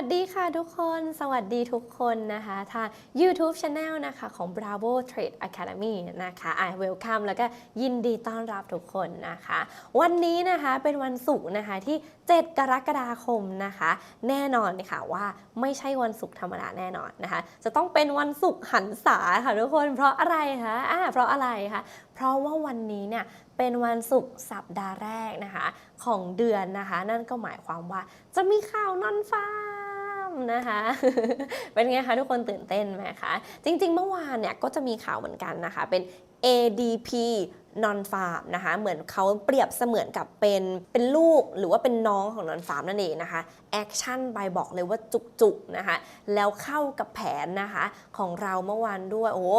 วัสดีค่ะทุกคน สวัสดีทุกคนนะคะทาง YouTube Channel นะคะของ Bravo Trade Academy นะคะอ่า welcome แล้วก็ยินดีต้อนรับทุกคนนะคะ วันนี้นะคะเป็นวันศุกร์นะคะที่ 7 กรกฎาคมนะคะ แน่นอนค่ะว่าไม่ใช่วันศุกร์ธรรมดาแน่นอนนะคะ จะต้องเป็นวันศุกร์หันษาค่ะทุกคน เพราะอะไรคะอ่าเพราะอะไรคะเพราะว่าวันนี้เนี่ยเป็นวันศุกร์สัปดาห์แรกนะคะ ของเดือนนะคะ นั่นก็หมายความว่าจะมีข่าวนอนฟ้า นะคะ เป็นไงคะทุกคนตื่นเต้นไหมคะจริง ๆ เมื่อวานเนี่ยก็จะมีข่าวเหมือนกันนะคะ เป็น ADP non farm นะคะ เหมือนเขาเปรียบเสมือนกับเป็นเป็นลูกหรือว่าเป็นน้องของ non farm นั่นเองนะคะ แอคชั่นไปบอกเลยว่าจุกๆนะคะ แล้วเข้ากับแผนนะคะของเราเมื่อวานด้วยโอ้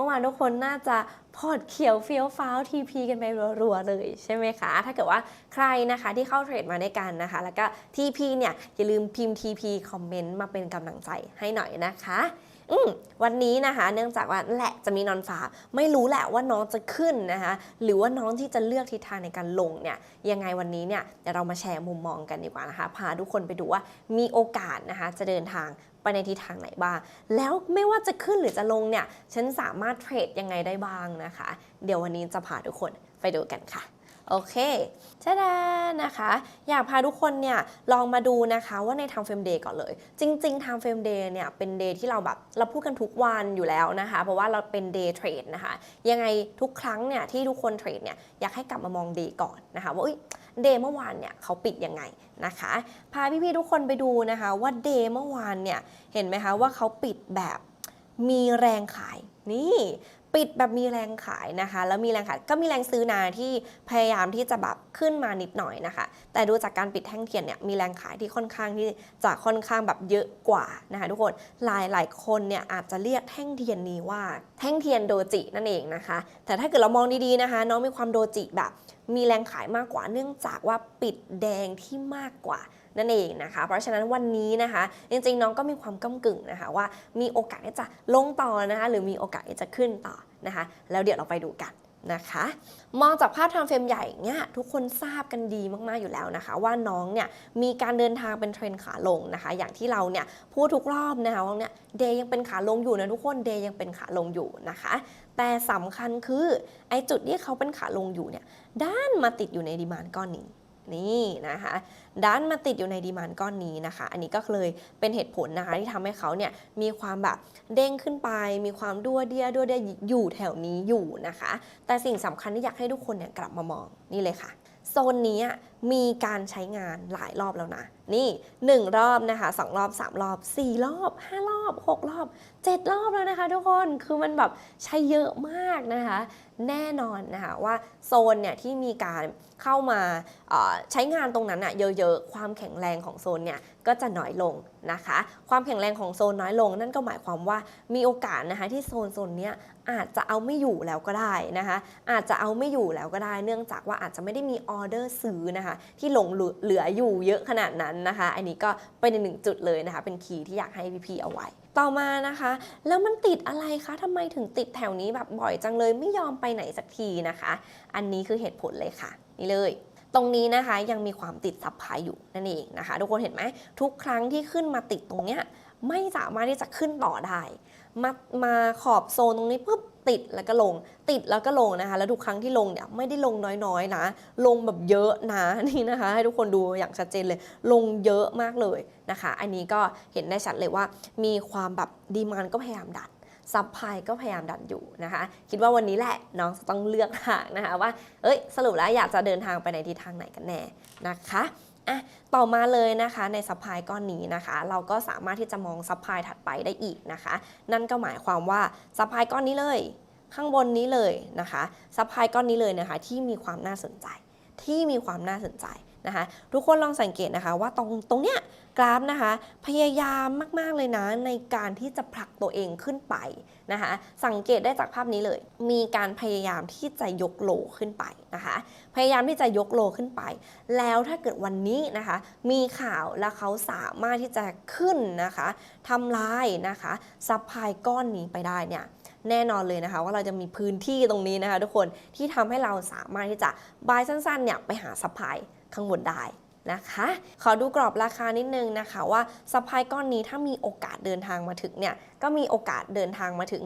มื่อวานทุกคนน่าจะพอดเขียวเฟี้ยวฟ้าวทีพีกันไปรัวๆเลยใช่ไหมคะ ถ้าเกิดว่าใครนะคะที่เข้าเทรดมาด้วยกันนะคะ แล้วก็ทีพีเนี่ยอย่าลืมพิมพ์ TP คอมเมนต์มาเป็นกำลังใจให้หน่อยนะคะอืมวันนี้นะคะเนื่องจากว่าแหละจะมีนอนฟ้าไม่รู้แหละว่าน้องจะขึ้นนะคะหรือว่าน้องที่จะเลือกทิศทางในการลงเนี่ยยังไงวันนี้เนี่ยเดี๋ยวเรามาแชร์มุมมองกันดีกว่านะคะ พาทุกคนไปดูว่ามีโอกาสนะคะจะเดินทาง ไปในทิศทางไหนบ้าง แล้วไม่ว่าจะขึ้นหรือจะลงเนี่ย ฉันสามารถเทรดยังไงได้บ้างนะคะ เดี๋ยววันนี้จะพาทุกคนไปดูกันค่ะโอเคชาดานะคะ อยากพาทุกคนเนี่ยลองมาดูนะคะว่าใน Time Frame Day ก่อนเลย จริงๆ Time Frame Day เนี่ยเป็น day ที่เราแบบเราพูดกันทุกวันอยู่แล้วนะคะ เพราะว่าเราเป็น day trade นะคะ ยังไงทุกครั้งเนี่ยที่ทุกคนเทรดเนี่ยอยากให้กลับมามอง day ก่อนนะคะว่าเเดย์เมื่อวานเนี่ยเขาปิดยังไงนะคะ พาพี่ๆทุกคนไปดูนะคะว่าเดย์เมื่อวานเนี่ยเห็นไหมคะว่าเขาปิดแบบมีแรงขายนี่ปิดแบบมีแรงขายนะคะ แล้วมีแรงขายก็มีแรงซื้อนาที่พยายามที่จะแบบขึ้นมานิดหน่อยนะคะ แต่ดูจากการปิดแท่งเทียนเนี่ยมีแรงขายที่ค่อนข้างที่จะค่อนข้างแบบเยอะกว่านะคะ ทุกคนหลายหลายคนเนี่ยอาจจะเรียกแท่งเทียนนี้ว่า แท่งเทียนโดจินั่นเองนะคะ แต่ถ้าเกิดเรามองดีๆนะคะ น้องมีความโดจิแบบ มีแรงขายมากกว่าเนื่องจากว่าปิดแดงที่มากกว่านั่นเองนะคะ เพราะฉะนั้นวันนี้นะคะ จริงๆน้องก็มีความก้ากึ่งนะคะว่ามีโอกาสที่จะลงต่อนะคะ หรือมีโอกาสที่จะขึ้นต่อนะคะ แล้วเดี๋ยวเราไปดูกันนะคะ มองจากภาพทางเฟรมใหญ่เนี่ยทุกคนทราบกันดีมากๆอยู่แล้วนะคะ ว่าน้องเนี่ยมีการเดินทางเป็นเทรนขาลงนะคะ อย่างที่เราเนี่ยพูดทุกรอบนะคะว่าเนี่ยเดย์ยังเป็นขาลงอยู่นะทุกคนเดย์ยังเป็นขาลงอยู่นะคะ แต่สำคัญคือไอ้จุดที่เขาเป็นขาลงอยู่เนี่ยด้านมาติดอยู่ในดีมานก้อนนี้นี่นะคะด้านมาติดอยู่ในดีมานก้อนนี้นะคะ อันนี้ก็เลยเป็นเหตุผลนะคะที่ทำให้เขาเนี่ยมีความแบบเด้งขึ้นไป มีความดัวเดียดัวเดียอยู่แถวนี้อยู่นะคะ แต่สิ่งสำคัญที่อยากให้ทุกคนเนี่ยกลับมามองนี่เลยค่ะ โซนนี้ มีการใช้งานหลายรอบแล้วนะ นี่ 1 รอบนะคะ 2 รอบ 3 รอบ 4 รอบ 5 รอบ 6 รอบ 7 รอบแล้วนะคะทุกคนคือมันแบบใช้เยอะมากนะคะ แน่นอนนะคะว่าโซนเนี่ยที่มีการเข้ามาใช้งานตรงนั้นอะเยอะๆ ความแข็งแรงของโซนเนี่ยก็จะน้อยลงนะคะ ความแข็งแรงของโซนน้อยลง นั่นก็หมายความว่ามีโอกาสนะคะที่โซนโซนเนี้ยอาจจะเอาไม่อยู่แล้วก็ได้นะคะ อาจจะเอาไม่อยู่แล้วก็ได้ เนื่องจากว่าอาจจะไม่ได้มีออเดอร์ซื้อนะคะที่หลงเหลืออยู่เยอะขนาดนั้นนะคะ อันนี้ก็เป็นหนึ่งจุดเลยนะคะ เป็นคีย์ที่อยากให้พี่ๆเอาไว้ ต่อมานะคะ แล้วมันติดอะไรคะทำไมถึงติดแถวนี้แบบบ่อยจังเลยไม่ยอมไปไหนสักทีนะคะ อันนี้คือเหตุผลเลยค่ะนี่เลยตรงนี้นะคะยังมีความติดซับพายอยู่นั่นเองนะคะ ทุกคนเห็นไหมทุกครั้งที่ขึ้นมาติดตรงเนี้ยไม่สามารถที่จะขึ้นต่อได้ มามาขอบโซนตรงนี้ปุ๊บติดแล้วก็ลง ติดแล้วก็ลงนะคะ แล้วทุกครั้งที่ลงเนี่ยไม่ได้ลงน้อยๆนะ ลงแบบเยอะนะนี่นะคะ ให้ทุกคนดูอย่างชัดเจนเลย ลงเยอะมากเลยนะคะ อันนี้ก็เห็นได้ชัดเลยว่า มีความแบบดีมานก็พยายามดันซับพลายก็พยายามดันอยู่นะคะ คิดว่าวันนี้แหละน้องจะต้องเลือกทางนะคะว่า เอ้ย สรุปแล้วอยากจะเดินทางไปในทิศทางไหนกันแน่นะคะ อะต่อมาเลยนะคะในซัพพลายก้อนนี้นะคะ เราก็สามารถที่จะมองซัพพลายถัดไปได้อีกนะคะ นั่นก็หมายความว่าซัพพลายก้อนนี้เลยข้างบนนี้เลยนะคะซัพพลายก้อนนี้เลยนะคะ ที่มีความน่าสนใจ ที่มีความน่าสนใจ นะคะทุกคนลองสังเกตนะคะว่าตรงตรงเนี้ยกราฟนะคะพยายามมากๆเลยนะในการที่จะผลักตัวเองขึ้นไปนะคะสังเกตได้จากภาพนี้เลย มีการพยายามที่จะยกโลขึ้นไปนะคะพยายามที่จะยกโลขึ้นไป แล้วถ้าเกิดวันนี้นะคะมีข่าวแล้วเขาสามารถที่จะขึ้นนะคะทำลายนะคะซัพพลายก้อนนี้ไปได้เนี่ยแน่นอนเลยนะคะ ว่าเราจะมีพื้นที่ตรงนี้นะคะ ทุกคนที่ทำให้เราสามารถที่จะบายสั้นๆเนี่ยไปหาซัพพลาย ข้างบนได้นะคะ ขอดูกรอบราคานิดนึงนะคะว่าซัพพลายก้อนนี้ถ้ามีโอกาสเดินทางมาถึงเนี่ย ก็มีโอกาสเดินทางมาถึง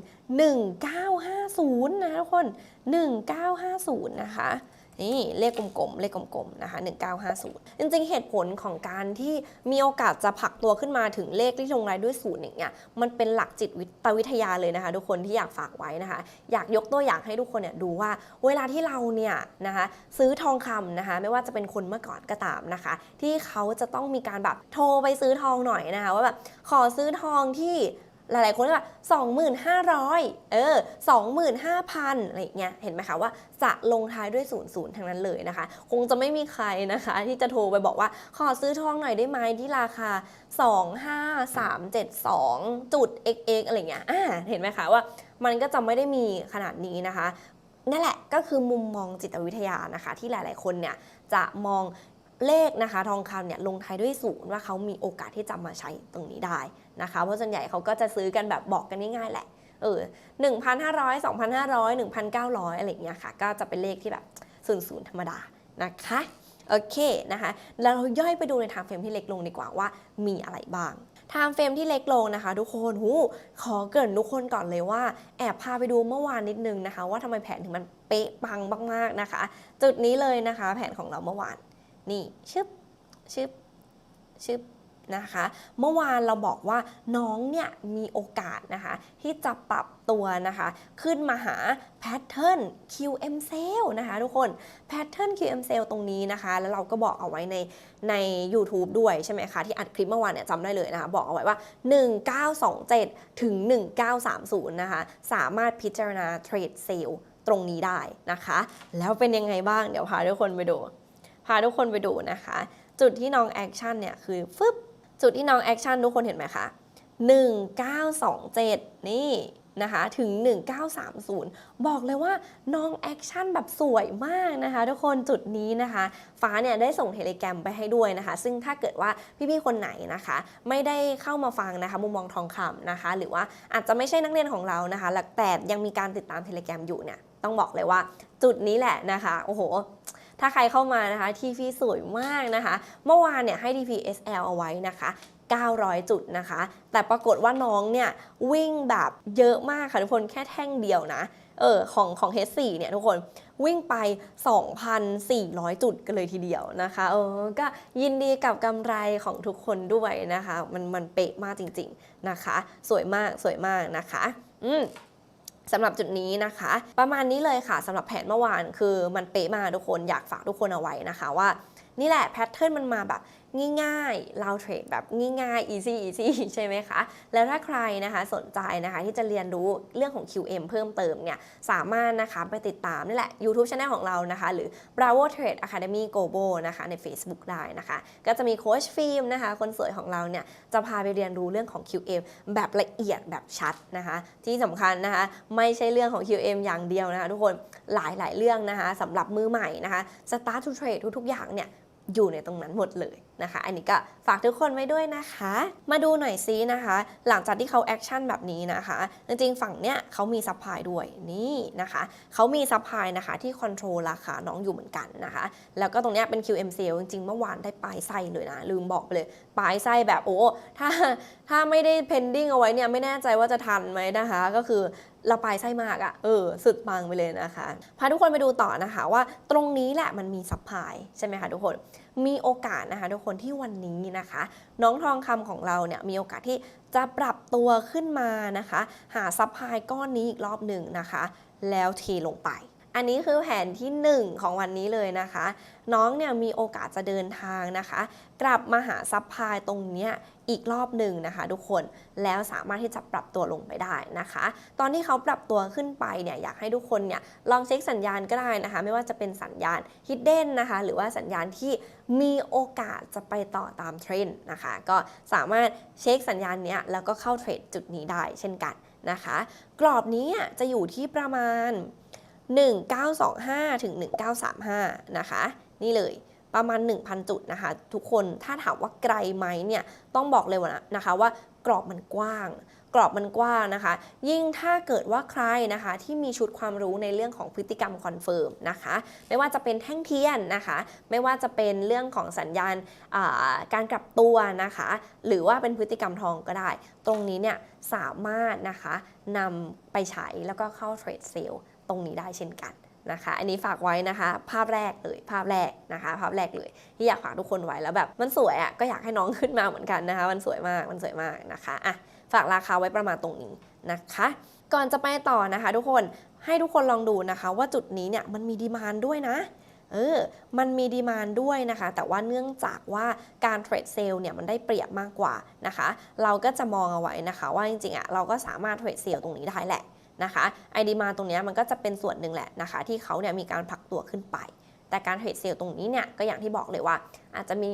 1950 นะทุกคน 1950 นะคะ นี่เลขกลมๆ เลขกลมๆ นะคะ1950 จริงๆ เหตุผลของการที่มีโอกาสจะผลักตัวขึ้นมาถึงเลขที่ลงรายด้วยศูนย์อย่างเงี้ย มันเป็นหลักจิตวิทยาเลยนะคะ ทุกคนที่อยากฝากไว้นะคะ อยากยกตัวอย่างให้ทุกคนเนี่ยดูว่า เวลาที่เราเนี่ยนะคะซื้อทองคำนะคะ ไม่ว่าจะเป็นคนเมื่อก่อนก็ตามนะคะ ที่เขาจะต้องมีการแบบโทรไปซื้อทองหน่อยนะคะว่าแบบขอซื้อทองที่ หลายๆ คนก็แบบ25,000 เออ 25,000 อะไรอย่างเงี้ย เห็นไหมคะว่าจะลงท้ายด้วย00ทั้งนั้นเลยนะคะ คงจะไม่มีใครนะคะ ที่จะโทรไปบอกว่า ขอซื้อทองหน่อยได้ไหมที่ราคา 25372จุด xx อะไรเงี้ย อ่า เห็นไหมคะว่ามันก็จะไม่ได้มีขนาดนี้นะคะนั่นแหละก็คือมุมมองจิตวิทยานะคะ ที่หลาย ๆ คนเนี่ยจะมอง เลขนะคะทองคำเนี่ยลงท้ายด้วยศูนย์ว่าเขามีโอกาสที่จะมาใช้ตรงนี้ได้นะคะ เพราะส่วนใหญ่เขาก็จะซื้อกันแบบบอกกันง่ายๆแหละเออ1,500 2,500 1,900อะไรอย่างเงี้ยค่ะ ก็จะเป็นเลขที่แบบศูนย์ศูนย์ธรรมดานะคะโอเคนะคะแล้วเราย่อยไปดูในทางเฟรมที่เล็กลงดีกว่าว่ามีอะไรบ้างไทม์เฟรมที่เล็กลงนะคะ ทุกคนหูขอเกริ่นทุกคนก่อนเลยว่า แอบพาไปดูเมื่อวานนิดนึงนะคะ ว่าทำไมแผนถึงมันเป๊ะปังมากๆนะคะ จุดนี้เลยนะคะ แผนของเราเมื่อวาน นี่ชึบชึบชึบนะคะ เมื่อวานเราบอกว่าน้องเนี่ยมีโอกาสนะคะที่จะปรับตัวนะคะขึ้นมาหาแพทเทิร์น QM Sale นะคะทุกคนแพทเทิร์น QM Sale ตรงนี้นะคะ แล้วเราก็บอกเอาไว้ในใน YouTube ด้วยใช่ไหมคะ ที่อัดคลิปเมื่อวานเนี่ยจำได้เลยนะคะ บอกเอาไว้ว่า 1927 ถึง 1930 นะคะ สามารถพิจารณาเทรดเซลตรงนี้ได้นะคะ แล้วเป็นยังไงบ้างเดี๋ยวพาทุกคนไปดู พาทุกคนไปดูนะคะ จุดที่น้องแอคชั่นเนี่ยคือฟึบจุดที่น้องแอคชั่นทุกคนเห็นไหมคะ 1927 นี่นะคะถึง 1930 บอกเลยว่าน้องแอคชั่นแบบสวยมากนะคะ ทุกคนจุดนี้นะคะ ฟ้าเนี่ยได้ส่งเทเลแกรมไปให้ด้วยนะคะ ซึ่งถ้าเกิดว่าพี่ๆคนไหนนะคะ ไม่ได้เข้ามาฟังนะคะมุมมองทองคำนะคะ หรือว่าอาจจะไม่ใช่นักเรียนของเรานะคะแต่ยังมีการติดตามเทเลแกรมอยู่เนี่ยต้องบอกเลยว่า จุดนี้แหละนะคะโอ้โห ถ้าใครเข้ามานะคะทีพีสวยมากนะคะ เมื่อวานเนี่ยให้ DPSL เอาไว้นะคะ900 จุดนะคะ แต่ปรากฏว่าน้องเนี่ยวิ่งแบบเยอะมากค่ะทุกคนแค่แท่งเดียวนะ เออของของ H4 เนี่ยทุกคนวิ่งไป 2,400 จุดกันเลยทีเดียวนะคะเออก็ยินดีกับกำไรของทุกคนด้วยนะคะ มันมันเป๊ะมากจริง ๆนะคะ สวยมากสวยมากนะคะ อืม สำหรับจุดนี้นะคะ ประมาณนี้เลยค่ะสำหรับแผนเมื่อวานคือมันเป๊ะมาทุกคนอยากฝากทุกคนเอาไว้นะคะว่านี่แหละแพทเทิร์นมันมาแบบ ง่ายๆ เราเทรดแบบง่ายๆ easy easy ใช่ไหมคะ แล้วถ้าใครนะคะสนใจนะคะที่จะเรียนรู้เรื่องของ QM เพิ่มเติมเนี่ย สามารถนะคะไปติดตามนี่แหละ YouTube Channel ของเรานะคะ หรือ Bravo Trade Academy Global นะคะใน Facebook ได้นะคะ ก็จะมีโค้ชฟิล์มนะคะ คนสวยของเราเนี่ย จะพาไปเรียนรู้เรื่องของ QM แบบละเอียดแบบชัดนะคะ ที่สำคัญนะคะ ไม่ใช่เรื่องของ QM อย่างเดียวนะคะทุกคนหลายๆ เรื่องนะคะสำหรับมือใหม่นะคะ Start to Trade ทุกๆอย่างเนี่ยอยู่ในตรงนั้นหมดเลยนะคะ อันนี้ก็ฝากทุกคนไว้ด้วยนะคะ มาดูหน่อยซินะคะ หลังจากที่เขาแอคชั่นแบบนี้นะคะ จริงๆฝั่งเนี้ยเขามีซัพพลายด้วยนี่นะคะ เขามีซัพพลายนะคะที่คอนโทรลราคาน้องอยู่เหมือนกันนะคะ แล้วก็ตรงเนี้ยเป็น QM sale จริงๆ เมื่อวานได้ปลายไส้เลยนะ ลืมบอกไปเลย ปลายไส้แบบโอ้ ถ้าถ้าไม่ได้ pending เอาไว้เนี่ยไม่แน่ใจว่าจะทันไหมนะคะ ก็คือเราปลายไส้มากอะ่ะ เออ สุดปังไปเลยนะคะ พาทุกคนไปดูต่อนะคะว่าตรงนี้แหละมันมีซัพพลายใช่ไหมคะทุกคน มีโอกาสนะคะทุกคนที่วันนี้นะคะ น้องทองคำของเราเนี่ยมีโอกาสที่จะปรับตัวขึ้นมานะคะ หาซัพพลายก้อนนี้อีกรอบหนึ่งนะคะ แล้วเทลงไป อันนี้คือแผนที่ 1 ของวันนี้เลยนะคะ น้องเนี่ยมีโอกาสจะเดินทางนะคะ กลับมาหาซัพพลายตรงเนี้ยอีกรอบหนึ่งนะคะ ทุกคนแล้วสามารถที่จะปรับตัวลงไปได้นะคะ ตอนที่เขาปรับตัวขึ้นไปเนี่ยอยากให้ทุกคนเนี่ยลองเช็คสัญญาณก็ได้นะคะ ไม่ว่าจะเป็นสัญญาณ hidden นะคะ หรือว่าสัญญาณที่มีโอกาสจะไปต่อตามเทรนด์นะคะ ก็สามารถเช็คสัญญาณเนี้ยแล้วก็เข้าเทรดจุดนี้ได้เช่นกันนะคะ กรอบนี้จะอยู่ที่ประมาณ 1925 ถึง 1935 นะคะ นี่เลยประมาณ 1,000 จุดนะคะ ทุกคนถ้าถามว่าไกลไหมเนี่ยต้องบอกเลยว่านะคะว่ากรอบมันกว้าง กรอบมันกว้างนะคะ ยิ่งถ้าเกิดว่าใครนะคะ ที่มีชุดความรู้ในเรื่องของพฤติกรรมคอนเฟิร์มนะคะ ไม่ว่าจะเป็นแท่งเทียนนะคะ ไม่ว่าจะเป็นเรื่องของสัญญาณการกลับตัวนะคะ หรือว่าเป็นพฤติกรรมทองก็ได้ ตรงนี้เนี่ยสามารถนะคะนำไปใช้แล้วก็เข้าเทรดเซลล์ ตรงนี้ได้เช่นกันนะคะ อันนี้ฝากไว้นะคะ ภาพแรกเลยภาพแรกนะคะ ภาพแรกเลย ที่อยากฝากทุกคนไว้แล้วแบบมันสวยอะ่ะก็อยากให้น้องขึ้นมาเหมือนกันนะคะ มันสวยมากมันสวยมากนะคะอะฝากราคาไว้ประมาณตรงนี้นะคะ ก่อนจะไปต่อนะคะ ทุกคนให้ทุกคนลองดูนะคะ ว่าจุดนี้เนี่ยมันมีดีมานด้วยนะเออ มันมีดีมานด้วยนะคะ แต่ว่าเนื่องจากว่าการเทรดเซลล์เนี่ยมันได้เปรียบมากกว่านะคะ เราก็จะมองเอาไว้นะคะ ว่าจริงๆอะเราก็สามารถเทรดเซลล์ตรงนี้ได้แหละ นะคะไอดีมาตรงนี้มันก็จะเป็นส่วนหนึ่งแหละนะคะ ที่เขาเนี่ยมีการผลักตัวขึ้นไป แต่การเทรดเซลล์ตรงนี้เนี่ยก็อย่างที่บอกเลยว่า อาจจะมี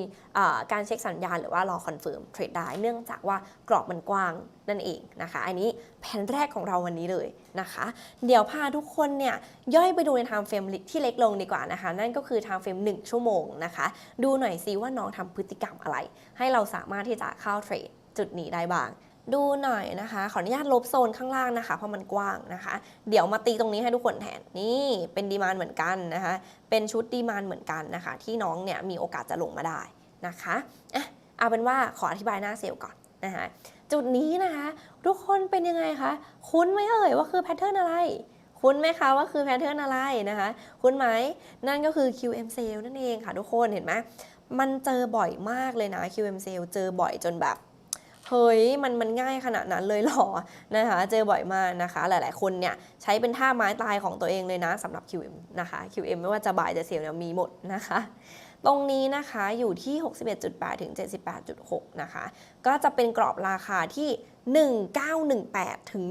การเช็คสัญญาณหรือว่ารอคอนเฟิร์มเทรดได้เนื่องจากว่ากรอบมันกว้างนั่นเองนะคะ อันนี้แผนแรกของเราวันนี้เลยนะคะ เดี๋ยวพาทุกคนเนี่ยย่อยไปดูใน time frame ที่เล็กลงดีกว่านะคะ นั่นก็คือ time frame 1ชั่วโมงนะคะ ดูหน่อยซิว่าน้องทำพฤติกรรมอะไร ให้เราสามารถที่จะเข้าเทรดจุดนี้ได้บ้าง ดูหน่อยนะคะ ขออนุญาตลบโซนข้างล่างนะคะ เพราะมันกว้างนะคะ เดี๋ยวมาตีตรงนี้ให้ทุกคนแทน นี่เป็นดีมานเหมือนกันนะคะ เป็นชุดดีมานเหมือนกันนะคะ ที่น้องเนี่ยมีโอกาสจะลงมาได้นะคะอะเอาเป็นว่าขออธิบายหน้าเซลล์ก่อนนะคะจุดนี้นะคะ ทุกคนเป็นยังไงคะ คุ้นไหมเอ่ยว่าคือแพทเทิร์นอะไร คุ้นไหมคะว่าคือแพทเทิร์นอะไรนะคะ คุ้นไหมนั่นก็คือ QM sale นั่นเองค่ะทุกคนเห็นไหมมันเจอบ่อยมากเลยนะ QM sale เจอบ่อยจนแบบ เฮ้ยมันมันง่ายขนาดนั้นเลยหรอนะคะเจอบ่อยมากนะคะ หลายๆคนเนี่ยใช้เป็นท่าไม้ตายของตัวเองเลยนะสำหรับ QM นะคะ QM ไม่ว่าจะบ่ายจะเซลล์เนี่ยมีหมดนะคะตรงนี้นะคะอยู่ที่ 61.8 ถึง 78.6 นะคะ ก็จะเป็นกรอบราคาที่ 1918 ถึง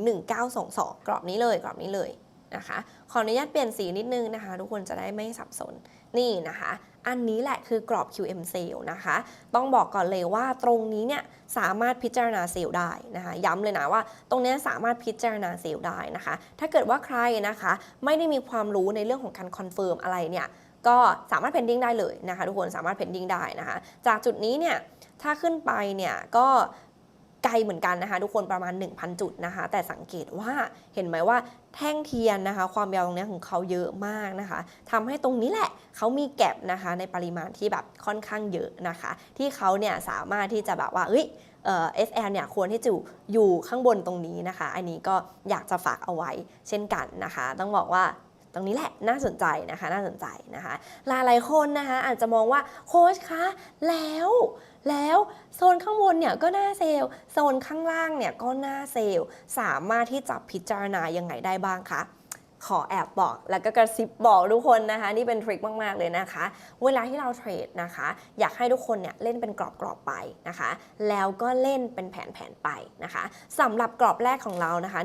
1922 กรอบนี้เลยกรอบนี้เลย นะคะ ขออนุญาตเปลี่ยนสีนิดนึงนะคะ ทุกคนจะได้ไม่สับสนนี่นะคะ อันนี้แหละคือกรอบ QM sale นะคะ ต้องบอกก่อนเลยว่าตรงนี้เนี่ยสามารถพิจารณาเซลล์ได้นะคะ ย้ำเลยนะว่า ตรงนี้สามารถพิจารณาเซลล์ได้นะคะ ถ้าเกิดว่าใครนะคะ ไม่ได้มีความรู้ในเรื่องของการคอนเฟิร์มอะไรเนี่ยก็สามารถเพนดิ้งได้เลยนะคะ ทุกคนสามารถเพนดิ้งได้นะคะ จากจุดนี้เนี่ยถ้าขึ้นไปเนี่ยก็ ไกลเหมือนกันนะคะ ทุกคนประมาณ 1,000 จุดนะคะ แต่สังเกตว่าเห็นไหมว่าแท่งเทียนนะคะ ความยาวตรงเนี้ยของเขาเยอะมากนะคะทำให้ตรงนี้แหละเขามีแก็บนะคะในปริมาณที่แบบค่อนข้างเยอะนะคะ ที่เขาเนี่ยสามารถที่จะแบบว่าเอ้ยเอ่อ SL เนี่ยควรที่จะอยู่ข้างบนตรงนี้นะคะ อันนี้ก็อยากจะฝากเอาไว้เช่นกันนะคะ ต้องบอกว่าตรงนี้แหละน่าสนใจนะคะน่าสนใจนะคะหลายหลายคนนะคะอาจจะมองว่าโค้ชคะแล้ว แล้วโซนข้างบนเนี่ยก็น่าเซลล์ โซนข้างล่างเนี่ยก็น่าเซลล์ สามารถที่จะพิจารณายังไงได้บ้างคะขอแอบบอกแล้วก็กระซิบบอกทุกคนนะคะ นี่เป็นทริคมาก ๆ เลยนะคะ เวลาที่เราเทรดนะคะ อยากให้ทุกคนเนี่ยเล่นเป็นกรอบ ๆ ไปนะคะ แล้วก็เล่นเป็นแผน ๆ ไปนะคะสำหรับกรอบแรกของเรานะคะ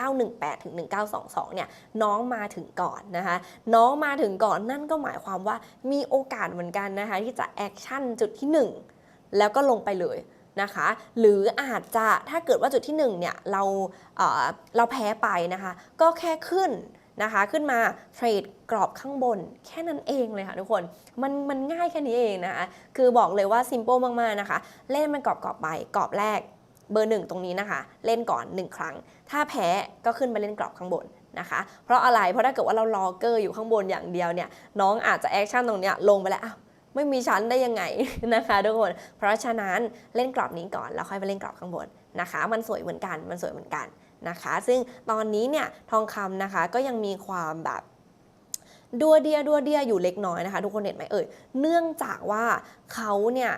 1918ถึง1922 เนี่ยน้องมาถึงก่อนนะคะ น้องมาถึงก่อนนั่นก็หมายความว่ามีโอกาสเหมือนกันนะคะ ที่จะแอคชั่นจุดที่ 1 แล้วก็ลงไปเลยนะคะ หรืออาจจะถ้าเกิดว่าจุดที่1เนี่ยเราเอ่อเราแพ้ไปนะคะ ก็แค่ขึ้นนะคะ ขึ้นมาเทรดกรอบข้างบนแค่นั้นเองเลยค่ะทุกคน มันมันง่ายแค่นี้เองนะคะ คือบอกเลยว่าซิม p ป e มากๆนะคะ เล่นมันกรอบกรอบๆไปกรอบแรกเบอร์หนึ่งตรงนี้นะคะ เล่นก่อน 1 ครั้ง ถ้าแพ้ก็ขึ้นมาเล่นกรอบข้างบนนะคะ เพราะอะไรเพราะถ้าเกิดว่าเรารอเกอร์อยู่ข้างบนอย่างเดียวเนี่ยน้องอาจจะแอคชั่นตรงเนี้ยลงไปแล้วอ้าว ไม่มีชั้นได้ยังไงนะคะทุกคน เพราะฉะนั้นเล่นกรอบนี้ก่อนแล้วค่อยไปเล่นกรอบข้างบนนะคะ มันสวยเหมือนกันมันสวยเหมือนกันนะคะ ซึ่งตอนนี้เนี่ยทองคำนะคะก็ยังมีความแบบดัวเดียดัวเดียอยู่เล็กน้อยนะคะ ทุกคนเห็นไหมเอ่ยเนื่องจากว่าเขาเนี่ย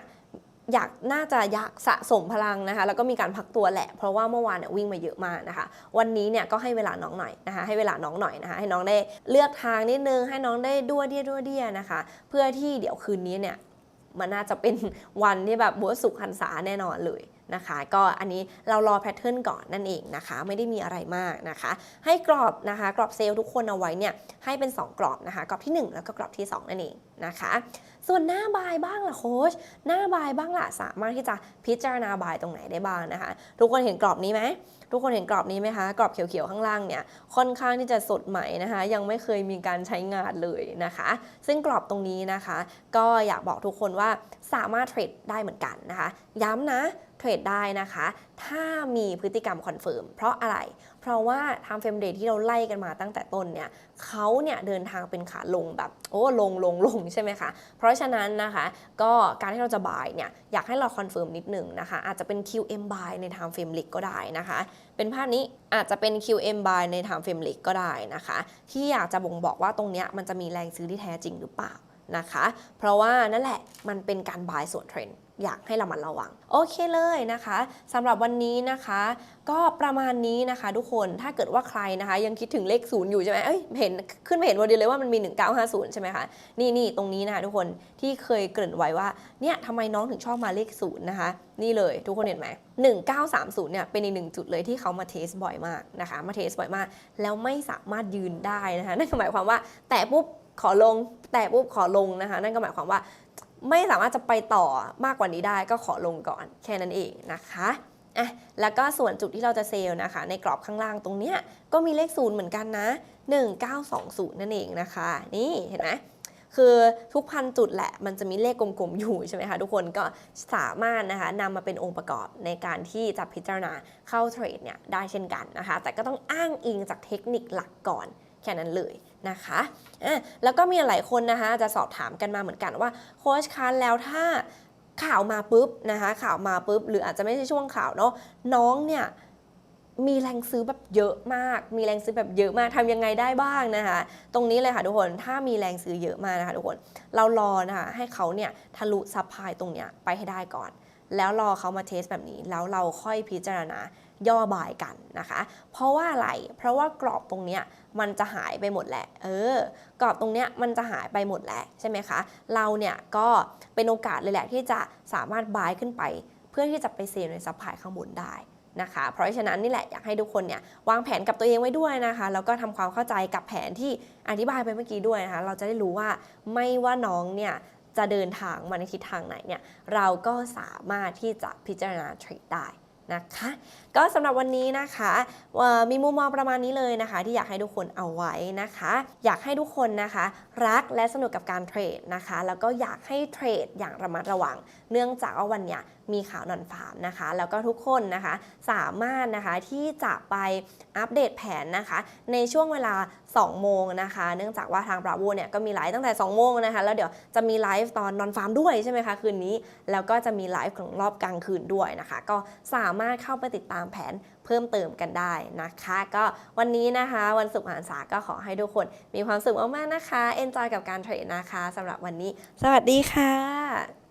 อยากน่าจะอยากสะสมพลังนะคะ แล้วก็มีการพักตัวแหละ เพราะว่าเมื่อวานเนี่ยวิ่งมาเยอะมากนะคะ วันนี้เนี่ยก็ให้เวลาน้องหน่อยนะคะ ให้เวลาน้องหน่อยนะคะ ให้น้องได้เลือกทางนิดนึง ให้น้องได้ด้วเดียด้วเดียนะคะ เพื่อที่เดี๋ยวคืนนี้เนี่ยมันน่าจะเป็นวันที่แบบบัวสุขหันษาแน่นอนเลย นะคะ ก็อันนี้เรารอแพทเทิร์นก่อนนั่นเองนะคะ ไม่ได้มีอะไรมากนะคะ ให้กรอบนะคะกรอบเซลล์ทุกคนเอาไว้เนี่ยให้เป็น 2 กรอบนะคะ กรอบที่ 1 แล้วก็กรอบที่ 2 นั่นเองนะคะ ส่วนหน้าบายบ้างล่ะโค้ชหน้าบายบ้างล่ะสามารถที่จะพิจารณาบายตรงไหนได้บ้างนะคะ ทุกคนเห็นกรอบนี้ไหมทุกคนเห็นกรอบนี้ไหมคะ กรอบเขียวๆข้างล่างเนี่ยค่อนข้างที่จะสดใหม่นะคะ ยังไม่เคยมีการใช้งานเลยนะคะ ซึ่งกรอบตรงนี้นะคะ ก็อยากบอกทุกคนว่าสามารถเทรดได้เหมือนกันนะคะ ย้ำนะ เทรดได้นะคะ ถ้ามีพฤติกรรมคอนเฟิร์มเพราะอะไร เพราะว่าทำเฟรมเดย์ที่เราไล่กันมาตั้งแต่ต้นเนี่ยเขาเนี่ยเดินทางเป็นขาลงแบบโอ้ลงลงลงใช่ไหมคะเพราะฉะนั้นนะคะก็การที่เราจะบายเนี่ยอยากให้เราคอนเฟิร์มนิดหนึ่งนะคะอาจจะเป็น QM buy ใน time frame leg ก็ได้นะคะ เป็นภาพนี้อาจจะเป็น QM buy ใน time frame leg ก็ได้นะคะ ที่อยากจะบ่งบอกว่าตรงเนี้ยมันจะมีแรงซื้อที่แท้จริงหรือเปล่านะคะ เพราะว่านั่นแหละมันเป็นการบายส่วนเทรนด์ อยากให้เรามันระวัง โอเคเลยนะคะสำหรับวันนี้นะคะ ก็ประมาณนี้นะคะทุกคนถ้าเกิดว่าใครนะคะ ยังคิดถึงเลขศูนย์อยู่ใช่ไหมเอ้ยเห็นขึ้นมาเห็นวันเดียวเลยว่ามันมี 1950 ใช่ไหมคะนี่นี่ตรงนี้นะคะทุกคนที่เคยเกริ่นไว้ว่าเนี่ยทำไมน้องถึงชอบมาเลขศูนย์นะคะนี่เลยทุกคนเห็นไหม1930 เนี่ยเป็นอีกหนึ่งจุดเลยที่เขามาเทสบ่อยมากนะคะมาเทสบ่อยมาก แล้วไม่สามารถยืนได้นะคะนั่นหมายความว่าแต่ปุ๊บขอลงแต่ปุ๊บขอลงนะคะ นั่นก็หมายความว่า ไม่สามารถจะไปต่อมากกว่านี้ได้ก็ขอลงก่อนแค่นั้นเองนะคะอะแล้วก็ส่วนจุดที่เราจะเซลล์นะคะ ในกรอบข้างล่างตรงเนี้ยก็มีเลขศูนย์เหมือนกันนะ 1920 นั่นเองนะคะ นี่เห็นไหมคือทุกพันจุดแหละมันจะมีเลขกลมๆอยู่ใช่ไหมคะทุกคนก็สามารถนะคะนำมาเป็นองค์ประกอบในการที่จะพิจารณาเข้าเทรดเนี่ยได้เช่นกันนะคะ แต่ก็ต้องอ้างอิงจากเทคนิคหลักก่อน แค่นั้นเลยนะคะอะแล้วก็มีหลายคนนะคะจะสอบถามกันมาเหมือนกันว่าโค้ชคะแล้วถ้าข่าวมาปุ๊บนะคะข่าวมาปุ๊บ หรืออาจจะไม่ใช่ช่วงข่าวเนาะน้องเนี่ยมีแรงซื้อแบบเยอะมาก มีแรงซื้อแบบเยอะมากทำยังไงได้บ้างนะคะ ตรงนี้เลยค่ะทุกคน ถ้ามีแรงซื้อเยอะมากนะคะทุกคน เรารอนะคะให้เขาเนี่ยทะลุซับไพลายตรงเนี้ยไปให้ได้ก่อน แล้วรอเขามาเทสแบบนี้ แล้วเราค่อยพิจารณา ย่อบายกันนะคะ เพราะว่าอะไร เพราะว่ากรอบตรงเนี้ยมันจะหายไปหมดแหละ เออ กรอบตรงเนี้ยมันจะหายไปหมดแหละใช่ไหมคะ เราเนี่ยก็เป็นโอกาสเลยแหละที่จะสามารถบายขึ้นไป เพื่อที่จะไปเซลในซับไพลายข้างบนได้นะคะ เพราะฉะนั้นนี่แหละอยากให้ทุกคนเนี่ยวางแผนกับตัวเองไว้ด้วยนะคะ แล้วก็ทำความเข้าใจกับแผนที่อธิบายไปเมื่อกี้ด้วยนะคะ เราจะได้รู้ว่าไม่ว่าน้องเนี่ยจะเดินทางมาในทิศทางไหนเนี่ย เราก็สามารถที่จะพิจารณาเทรดได้นะคะ ก็สำหรับวันนี้นะคะมีมุมมองประมาณนี้เลยนะคะ ที่อยากให้ทุกคนเอาไว้นะคะ อยากให้ทุกคนนะคะ รักและสนุกกับการเทรดนะคะ แล้วก็อยากให้เทรดอย่างระมัดระวัง เนื่องจากว่าวันเนี้ยมีข่าวนอนฟาร์มนะคะ แล้วก็ทุกคนนะคะสามารถนะคะที่จะไปอัปเดตแผนนะคะ ในช่วงเวลา 2 โมงนะคะ เนื่องจากว่าทาง Bravo เนี่ยก็มีไลฟ์ตั้งแต่ 2 โมงนะคะ แล้วเดี๋ยวจะมีไลฟ์ตอนนอนฟาร์มด้วยใช่ไหมคะคืนนี้ แล้วก็จะมีไลฟ์ของรอบกลางคืนด้วยนะคะ ก็สามารถเข้าไปติดตามแผนเพิ่มเติมกันได้นะคะ ก็วันนี้นะคะวันศุกร์หันษาก็ขอให้ทุกคนมีความสุขมากๆนะคะ เอนจอยกับการเทรดนะคะสำหรับวันนี้ สวัสดีค่ะ